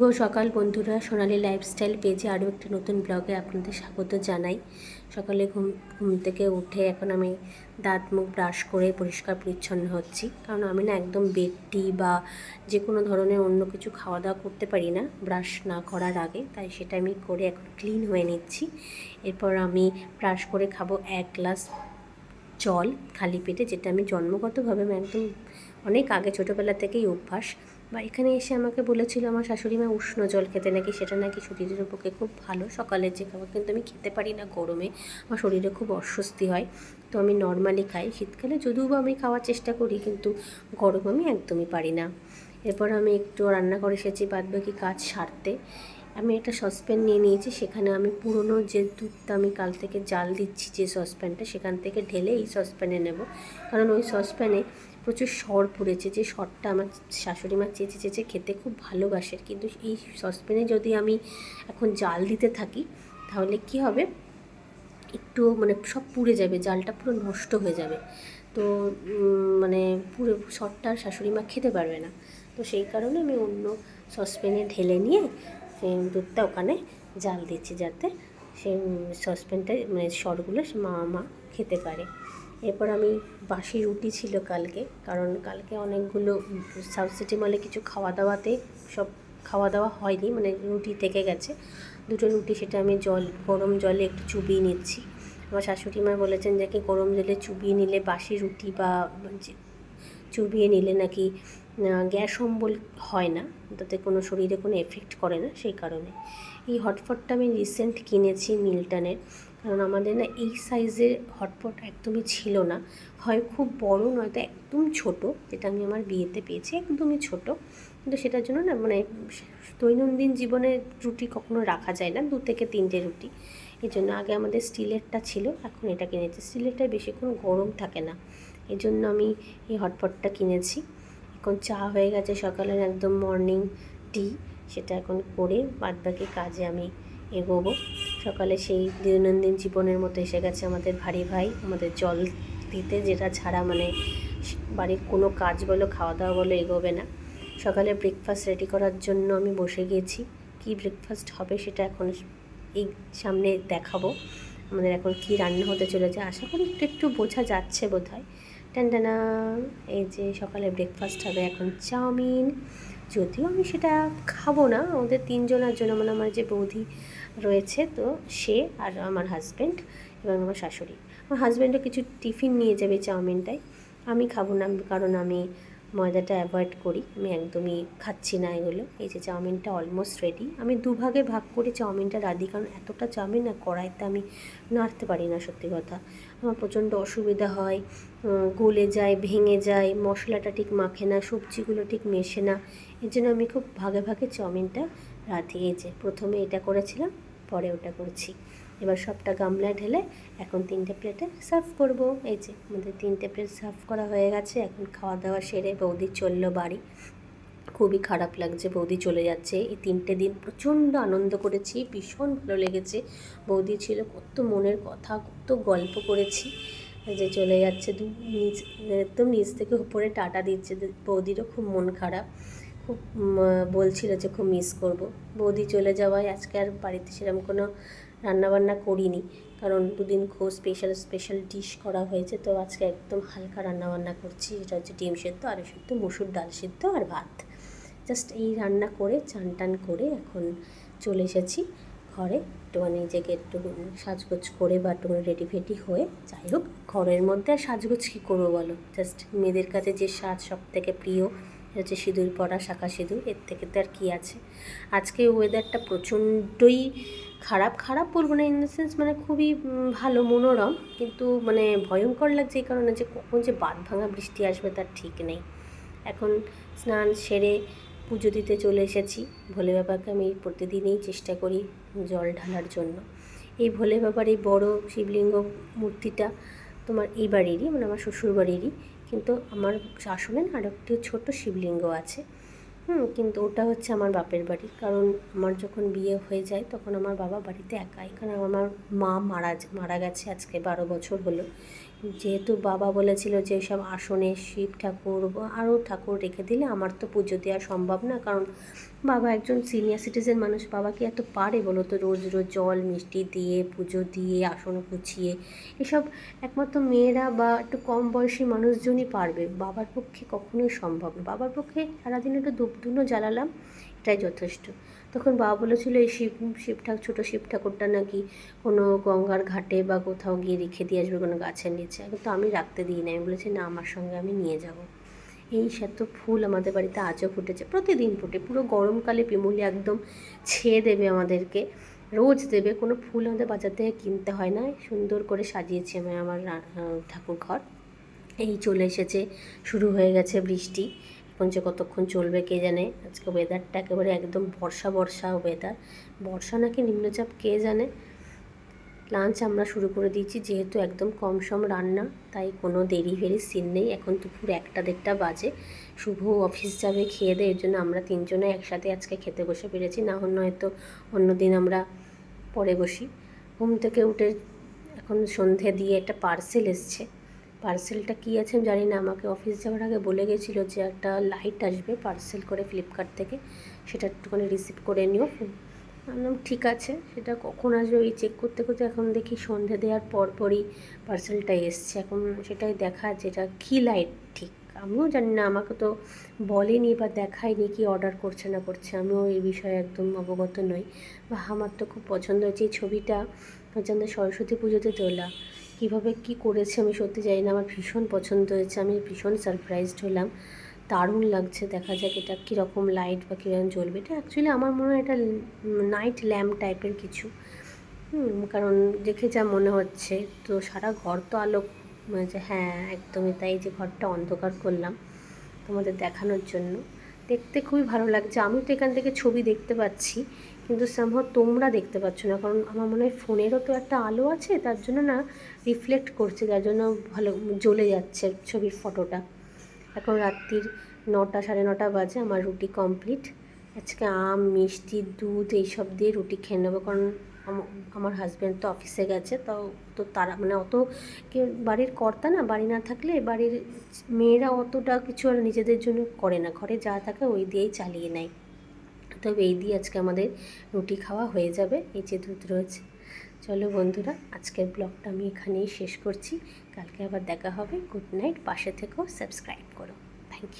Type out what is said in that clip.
শুভ সকাল বন্ধুরা, সোনালি লাইফস্টাইল পেজে আরও একটি নতুন ব্লগে আপনাদের স্বাগত জানাই। সকালে ঘুম ঘুম থেকে উঠে এখন আমি দাঁত মুখ ব্রাশ করে পরিষ্কার পরিচ্ছন্ন হচ্ছি। কারণ আমি না একদম বেডটি বা যে কোনো ধরনের অন্য কিছু খাওয়া দাওয়া করতে পারি না ব্রাশ না করার আগে। তাই সেটা আমি করে এখন ক্লিন হয়ে নিচ্ছি। এরপর আমি ব্রাশ করে খাব এক গ্লাস জল খালি পেটে, যেটা আমি জন্মগতভাবে আমি একদম অনেক আগে, ছোটোবেলা থেকেই অভ্যাস। বা এখানে এসে আমাকে বলেছিল, আমার শাশুড়ি মা উষ্ণ জল খেতে নাকি সেটা নাকি শরীরের পক্ষে খুব ভালো। সকালের যে খাবার কিন্তু আমি খেতে পারি না গরমে, আমার শরীরে খুব অস্বস্তি হয়। তো আমি নর্মালি খাই। শীতকালে যদিও বা আমি খাওয়ার চেষ্টা করি, কিন্তু গরম আমি একদমই পারি না। এরপর আমি একটু রান্না করে এসেছি, বাদবাকি কাজ সারতে। আমি একটা সসপ্যান নিয়ে নিয়েছি, সেখানে আমি পুরনো যে দুধটা আমি কাল থেকে জাল দিচ্ছি যে সসপ্যানটা, সেখান থেকে ঢেলে এই সসপ্যানে নেব। কারণ ওই সসপ্যানে প্রচুর সর পড়েছে, যে সরটা আমার শাশুড়ি মা চেঁচে চেঁচে খেতে খুব ভালোবাসে। কিন্তু এই সসপ্যানে যদি আমি এখন জাল দিতে থাকি, তাহলে কি হবে? একটু মানে সব পুড়ে যাবে, জালটা পুরো নষ্ট হয়ে যাবে। তো মানে পুরো সরটা আর শাশুড়ি মা খেতে পারবে না। তো সেই কারণে আমি অন্য সসপ্যানে ঢেলে নিয়ে দুধটা ওখানে জাল দিচ্ছি যাতে সে সসপ্যানটা মানে সরগুলো মা মা খেতে পারে। এরপর আমি বাসি রুটি ছিল কালকে, কারণ কালকে অনেকগুলো সাউথ সিটি মলে কিছু খাওয়া দাওয়াতে সব খাওয়া দাওয়া হয়নি মানে রুটি থেকে গেছে। দুটো রুটি সেটা আমি জল, গরম জলে একটু চুবিয়ে নিচ্ছি। আমার শাশুড়ি মা বলেছেন যে কি গরম জলে চুবিয়ে নিলে বাসি রুটি বা চুবিয়ে নিলে নাকি গ্যাস অম্বল হয় না, তাতে কোনো শরীরে কোনো এফেক্ট করে না, সেই কারণে। এই হটপটটা আমি রিসেন্ট কিনেছি মিল্টনের। কারণ আমাদের না এই সাইজের হটপট একদমই ছিল না। হয় খুব বড়, নয়তো একদম ছোট, যেটা আমি আমার বিয়েতে পেয়েছি, একদমই ছোট। কিন্তু সেটার জন্য না মানে দৈনন্দিন জীবনে রুটি কখনো রাখা যায় না, দু থেকে তিনটে রুটি। এই জন্য আগে আমাদের স্টিলেরটা ছিল, এখন এটা কিনেছি স্টিলেরটা বেশিক্ষণ গরম থাকে না। এই জন্য আমি এই হটপটটা কিনেছি। এখন চা হয়ে গেছে সকালের একদম মর্নিং টি সেটা এখন করে বাদবাকি কাজে আমি এগোবো। সকালে সেই দৈনন্দিন জীবনের মতো এসে গেছে আমাদের ভারী ভাই, আমাদের জল দিতে, যেটা ছাড়া মানে বাড়ির কোনো কাজ বলো খাওয়া দাওয়া বলো এগোবে না। সকালে ব্রেকফাস্ট রেডি করার জন্য আমি বসে গিয়েছি। কি ব্রেকফাস্ট হবে সেটা এখন এই সামনে দেখাবো। আমাদের এখন কি রান্না হতে চলেছে, আশা করি একটু একটু বোঝা যাচ্ছে বোধ হয় টানটানা এই যে সকালে ব্রেকফাস্ট হবে এখন চাউমিন, যদিও আমি সেটা খাব না, আমাদের তিনজনের জন্য মানে আমার যে বৌদি রয়েছে, তো সে আর আমার হাজব্যান্ড এবং আমার শাশুড়ি। আমার হাজব্যান্ডও কিছু টিফিন নিয়ে যাবে চাউমিনটাই আমি খাব না, কারণ আমি ময়দাটা অ্যাভয়েড করি। আমি একদমই খাচ্ছি না এগুলো। এই যে চাউমিনটা অলমোস্ট রেডি আমি দুভাগে ভাগ করে চাউমিনটা রাঁধি, কারণ এতটা চাউমিন না, কড়াইতে আমি নাড়তে পারি না, সত্যি কথা। আমার প্রচণ্ড অসুবিধা হয় গলে যায়, ভেঙে যায়, মশলাটা ঠিক মাখে না, সবজিগুলো ঠিক মেশে না। এর জন্য আমি খুব ভাগে ভাগে চাউমিনটা রাঁধি। এই যে প্রথমে এটা করেছিলাম পরে ওটা করছি। এবার সবটা গামলায় ঢেলে এখন তিনটে প্লেটে সার্ভ করব। এই যে আমাদের তিনটে প্লেট সার্ভ করা হয়ে গেছে, এখন খাওয়া দাওয়া সেরে বৌদি চলল বাড়ি। খুবই খারাপ লাগছে, বৌদি চলে যাচ্ছে। এই তিনটে দিন প্রচণ্ড আনন্দ করেছি, ভীষণ ভালো লেগেছে। বৌদি ছিল কত মনের কথা, কত গল্প করেছি যে চলে যাচ্ছে দু নিচ একদম নিচ থেকে উপরে টাটা দিচ্ছে। বৌদিরও খুব মন খারাপ। খুব বলছিল যে খুব মিস করব। বৌদি চলে যাওয়ায় আজকে আর বাড়িতে সেরকম কোনো রান্নাবান্না করিনি। কারণ দুদিন খুব স্পেশাল স্পেশাল ডিশ করা হয়েছে। তো আজকে একদম হালকা রান্নাবান্না করছি। যেটা হচ্ছে ডিম সেদ্ধ, আলু সেদ্ধ, মুসুর ডাল সেদ্ধ আর ভাত। জাস্ট এই রান্না করে, চান টান করে এখন চলে এসেছি ঘরে। একটুখানি নিজেকে একটু সাজগোজ করে বা একটুখানি রেডি ফেডি হয়ে যাই হোক, ঘরের মধ্যে আর সাজগোজ কী করব বলো? জাস্ট মেয়েদের কাছে যে সাজ সব থেকে প্রিয়। হচ্ছে সিঁদুর পরা, শাখা সিঁদুর, এর থেকে তো আর কী আছে? আজকে ওয়েদারটা প্রচণ্ডই খারাপ খারাপ বলব না ইন দ্য সেন্স মানে খুবই ভালো, মনোরম, কিন্তু মানে ভয়ঙ্কর লাগছে এই কারণে যে কখন যে বাদ ভাঙা বৃষ্টি আসবে তার ঠিক নেই। এখন স্নান সেরে পুজো দিতে চলে এসেছি। ভোলে বাবাকে আমি প্রতিদিনই চেষ্টা করি জল ঢালার জন্য। এই ভোলে বাবার এই বড়ো শিবলিঙ্গ মূর্তিটা তোমার এই বাড়িরই মানে আমার শ্বশুর বাড়িরই কিন্তু আমার শাশুড়ের আর একটি ছোট্ট শিবলিঙ্গ আছে। হুম, কিন্তু ওটা হচ্ছে আমার বাপের বাড়ি। কারণ আমার যখন বিয়ে হয়ে যায়, তখন আমার বাবা বাড়িতে একাই। কারণ আমার মা মারা মারা গেছে আজকে বারো বছর হলো। যেহেতু বাবা বলেছিল যে সব আসনে শিব ঠাকুর, আরও ঠাকুর রেখে দিলে আমার তো পুজো দেওয়া সম্ভব না। কারণ বাবা একজন সিনিয়র সিটিজেন মানুষ, বাবা কি এত পারে বলো তো? রোজ রোজ জল, মিষ্টি দিয়ে, পুজো দিয়ে, আসন গুছিয়ে। এসব একমাত্র মেয়েরা বা একটু কম বয়সী মানুষজনই পারবে। বাবার পক্ষে কখনোই সম্ভব না। বাবার পক্ষে সারাদিন একটু ধূপ ধুনো জ্বালালাম, এটাই যথেষ্ট। তখন বাবা বলেছিল, এই শিব শিব ঠাকুর, ছোটো শিব ঠাকুরটা নাকি কোনো গঙ্গার ঘাটে বা কোথাও গিয়ে রেখে দিয়ে আসবে কোনো গাছের নিচে। কিন্তু আমি রাখতে দিই না। আমি বলেছি, না, আমার সঙ্গে আমি নিয়ে যাব। এই এত ফুল আমাদের বাড়িতে আজও ফুটেছে। প্রতিদিন ফুটে। পুরো গরমকালে পিমুলি একদম ছেয়ে দেবে আমাদেরকে। রোজ দেবে। কোনো ফুল আমাদের বাজার থেকে কিনতে হয় না। সুন্দর করে সাজিয়েছি আমি আমার ঠাকুর ঘর এই চলে এসেছে। শুরু হয়ে গেছে বৃষ্টি। এখন যে কতক্ষণ চলবে কে জানে? আজকে ওয়েদারটা একেবারে একদম বর্ষা বর্ষা ওয়েদার বর্ষা নাকি নিম্নচাপ কে জানে? লাঞ্চ আমরা শুরু করে দিয়েছি, যেহেতু একদম কম সম রান্না, তাই কোনো দেরি ফেরি সিন নেই। এখন দুপুর একটা দেড়টা বাজে, শুভ অফিস যাবে খেয়ে দেয় এর জন্য আমরা তিনজনে একসাথে আজকে খেতে বসে পেরেছি। না হলে হয়তো অন্যদিন আমরা পরে বসি। ঘুম থেকে উঠে এখন সন্ধে দিয়ে একটা পার্সেল এসছে। পার্সেলটা কী আছে আমি জানি না, আমাকে অফিস যাওয়ার আগে বলে গেছিল যে একটা লাইট আসবে পার্সেল করে ফ্লিপকার্ট থেকে, সেটা একটুখানি রিসিভ করে নিও। বললাম, ঠিক আছে, সেটা কখন আসবে? ওই চেক করতে করতে এখন দেখি সন্ধে দেওয়ার পরপরই পার্সেলটা এসছে। এখন সেটাই দেখা, যেটা কী লাইট ঠিক, আমিও জানি না, আমাকে তো বলেনি বা দেখায়নি কি অর্ডার করছে না করছে, আমিও এই বিষয়ে একদম অবগত নই। বা আমার তো খুব পছন্দ হয়েছে এই ছবিটা। হচ্ছে আমাদের সরস্বতী পুজোতে তোলা। কীভাবে কি করেছে আমি সত্যি জানি না, আমার ভীষণ পছন্দ হয়েছে, আমি ভীষণ সারপ্রাইজড হলাম। দারুণ লাগছে, দেখা যাক এটা কীরকম লাইট বা কীরকম জ্বলবে। এটা অ্যাকচুয়ালি আমার মনে হয় এটা নাইট ল্যাম্প টাইপের কিছু। কারণ দেখে যা মনে হচ্ছে, তো সারা ঘর তো আলো যে হ্যাঁ একদমই তাই যে ঘরটা অন্ধকার করলাম তোমাদের দেখানোর জন্য। দেখতে খুবই ভালো লাগছে। আমি তো এখান থেকে ছবি দেখতে পাচ্ছি, কিন্তু সম্ভব তোমরা দেখতে পাচ্ছ না, কারণ আমার মনে হয় ফোনেরও তো একটা আলো আছে, তার জন্য না রিফ্লেক্ট করছে, যার জন্য ভালো জ্বলে যাচ্ছে ছবির ফটোটা এখন রাত্রির নটা, সাড়ে নটা বাজে, আমার রুটি কমপ্লিট আজকে আম, মিষ্টি, দুধ, এইসব দিয়ে রুটি খেয়ে নেব। কারণ আমার হাজব্যান্ড তো অফিসে গেছে তাও তো তারা মানে অত কেউ, বাড়ির কর্তা না, বাড়ি না থাকলে বাড়ির মেয়েরা অতটা কিছু আর নিজেদের জন্য করে না। ঘরে যা থাকে ওই দিয়েই চালিয়ে নেয়। তবে এই দিয়ে আজকে আমাদের রুটি খাওয়া হয়ে যাবে। এই যে দুধ রয়েছে। চলো বন্ধুরা, আজকের ব্লগটা আমি এখানেই শেষ করছি। কালকে আবার দেখা হবে। গুড নাইট, পাশে থেকেও সাবস্ক্রাইব করো। Thank you